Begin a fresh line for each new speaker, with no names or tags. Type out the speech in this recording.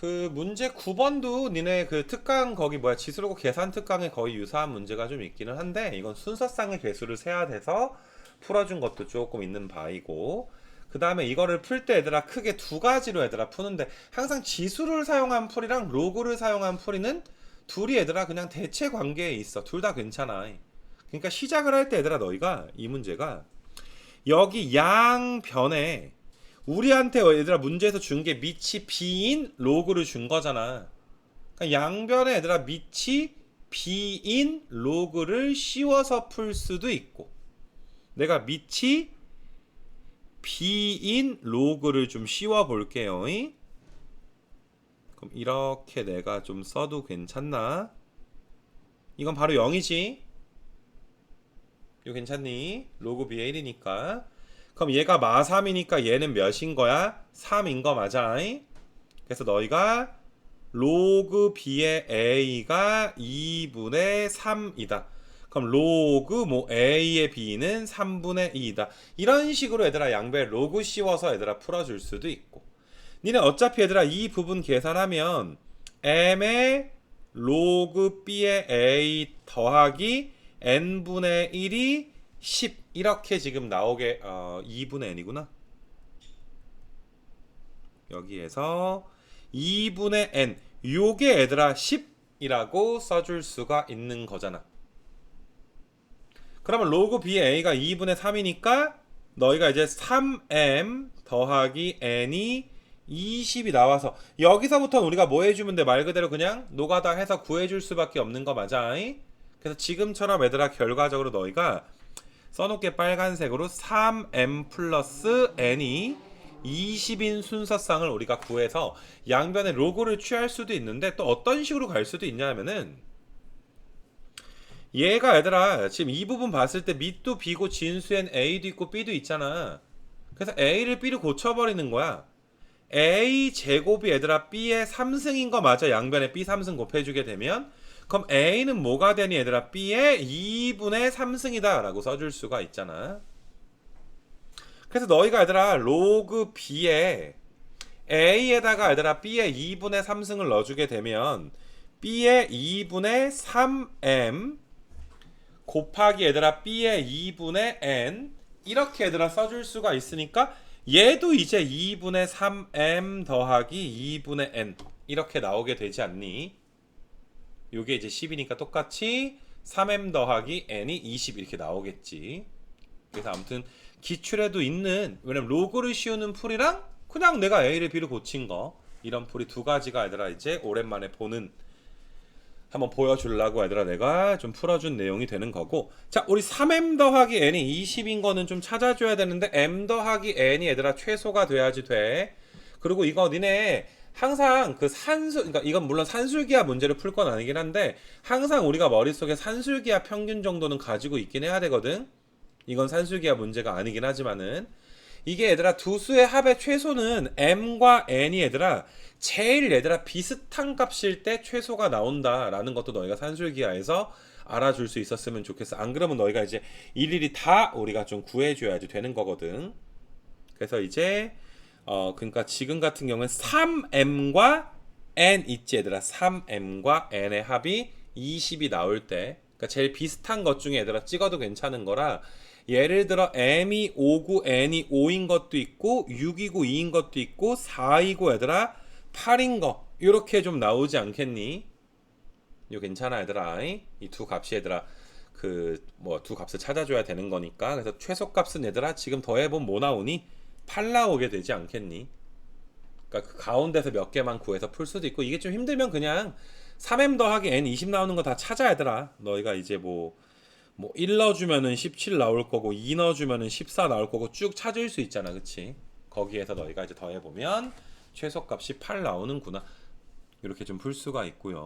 그 문제 9번도 니네 그 특강 거기 뭐야 지수로고 계산 특강에 거의 유사한 문제가 좀 있기는 한데 이건 순서상의 개수를 세야 돼서 풀어준 것도 조금 있는 바이고. 그 다음에 이거를 풀 때 얘들아 크게 두 가지로 얘들아 푸는데 항상 지수를 사용한 풀이랑 로그를 사용한 풀이는 둘이 얘들아 그냥 대체 관계에 있어. 둘 다 괜찮아. 그러니까 시작을 할 때 얘들아 너희가 이 문제가 여기 양 변에 우리한테 얘들아 문제에서 준 게 밑이 b인 로그를 준 거잖아. 그러니까 양변에 얘들아 밑이 b인 로그를 씌워서 풀 수도 있고 내가 밑이 b인 로그를 좀 씌워 볼게요. 이? 그럼 이렇게 내가 좀 써도 괜찮나? 이건 바로 0이지. 이거 괜찮니? 로그 b의 1이니까. 그럼 얘가 마 3이니까 얘는 몇인 거야? 3인 거 맞아? 그래서 너희가 로그 b의 a가 2분의 3이다. 그럼 로그 뭐 a의 b는 3분의 2이다. 이런 식으로 얘들아 양배 로그 씌워서 얘들아 풀어줄 수도 있고. 니네 어차피 얘들아 이 부분 계산하면 m의 로그 b의 a 더하기 n분의 1이 10 이렇게 지금 나오게 어, 2분의 n이구나. 여기에서 2분의 n 요게 얘들아 10이라고 써줄 수가 있는 거잖아. 그러면 로그 b의 a가 2분의 3이니까 너희가 이제 3m 더하기 n이 20이 나와서 여기서부터 우리가 뭐 해주면 돼? 말 그대로 그냥 노가다 해서 구해줄 수밖에 없는 거 맞아? 그래서 지금처럼 얘들아 결과적으로 너희가 써놓게 빨간색으로 3m 플러스 n이 20인 순서상을 우리가 구해서 양변의 로고를 취할 수도 있는데 또 어떤 식으로 갈 수도 있냐면은 얘가 얘들아 지금 이 부분 봤을 때 밑도 b고 진수엔 a도 있고 b도 있잖아. 그래서 a를 b로 고쳐버리는 거야 a 제곱이 얘들아 b의 3승인 거 맞아? 양변에 b 3승 곱해주게 되면? 그럼 a는 뭐가 되니 얘들아? B의 2분의 3승이다 라고 써줄 수가 있잖아. 그래서 너희가 얘들아 로그 b에 a에다가 얘들아 b의 2분의 3승을 넣어주게 되면 b의 2분의 3m 곱하기 얘들아 b의 2분의 n 이렇게 얘들아 써줄 수가 있으니까 얘도 이제 2분의 3m 더하기 2분의 n 이렇게 나오게 되지 않니? 요게 이제 10이니까 똑같이 3m 더하기 n이 20 이렇게 나오겠지. 그래서 아무튼 기출에도 있는 왜냐면 로그를 씌우는 풀이랑 그냥 내가 a를 b를 고친 거 이런 풀이 두 가지가 얘들아 이제 오랜만에 보는 한번 보여주려고 얘들아. 내가 좀 풀어준 내용이 되는 거고. 자 우리 3m 더하기 n이 20인 거는 좀 찾아줘야 되는데 m 더하기 n이 얘들아 최소가 돼야지 돼. 그리고 이거 니네 항상 그 산술 그러니까 이건 물론 산술기하 문제를 풀 건 아니긴 한데 항상 우리가 머릿속에 산술기하 평균 정도는 가지고 있긴 해야 되거든. 이건 산술기하 문제가 아니긴 하지만은 이게 얘들아 두 수의 합의 최소는 m과 n이 얘들아 제일 얘들아 비슷한 값일 때 최소가 나온다라는 것도 너희가 산술기하에서 알아줄 수 있었으면 좋겠어. 안 그러면 너희가 이제 일일이 다 우리가 좀 구해줘야지 되는 거거든. 그래서 이제 어 그러니까 지금 같은 경우는 3m과 n 있지 얘들아 3m과 n의 합이 20이 나올 때 그러니까 제일 비슷한 것 중에 얘들아 찍어도 괜찮은 거라 예를 들어 m이 5고 n이 5인 것도 있고 6이고 2인 것도 있고 4이고 얘들아 8인 거 이렇게 좀 나오지 않겠니? 이거 괜찮아 얘들아 이 두 값이 얘들아 그 뭐 두 값을 찾아줘야 되는 거니까 그래서 최소값은 얘들아 지금 더해보면 뭐 나오니? 8 나오게 되지 않겠니? 그러니까 그 가운데서 몇 개만 구해서 풀 수도 있고 이게 좀 힘들면 그냥 3m 더하기 n 20 나오는 거 다 찾아 얘들아 너희가 이제 뭐 뭐 1 넣어주면은 17 나올 거고 2 넣어주면은 14 나올 거고 쭉 찾을 수 있잖아. 그치? 거기에서 너희가 이제 더해보면 최소값이 8 나오는구나. 이렇게 좀 풀 수가 있고요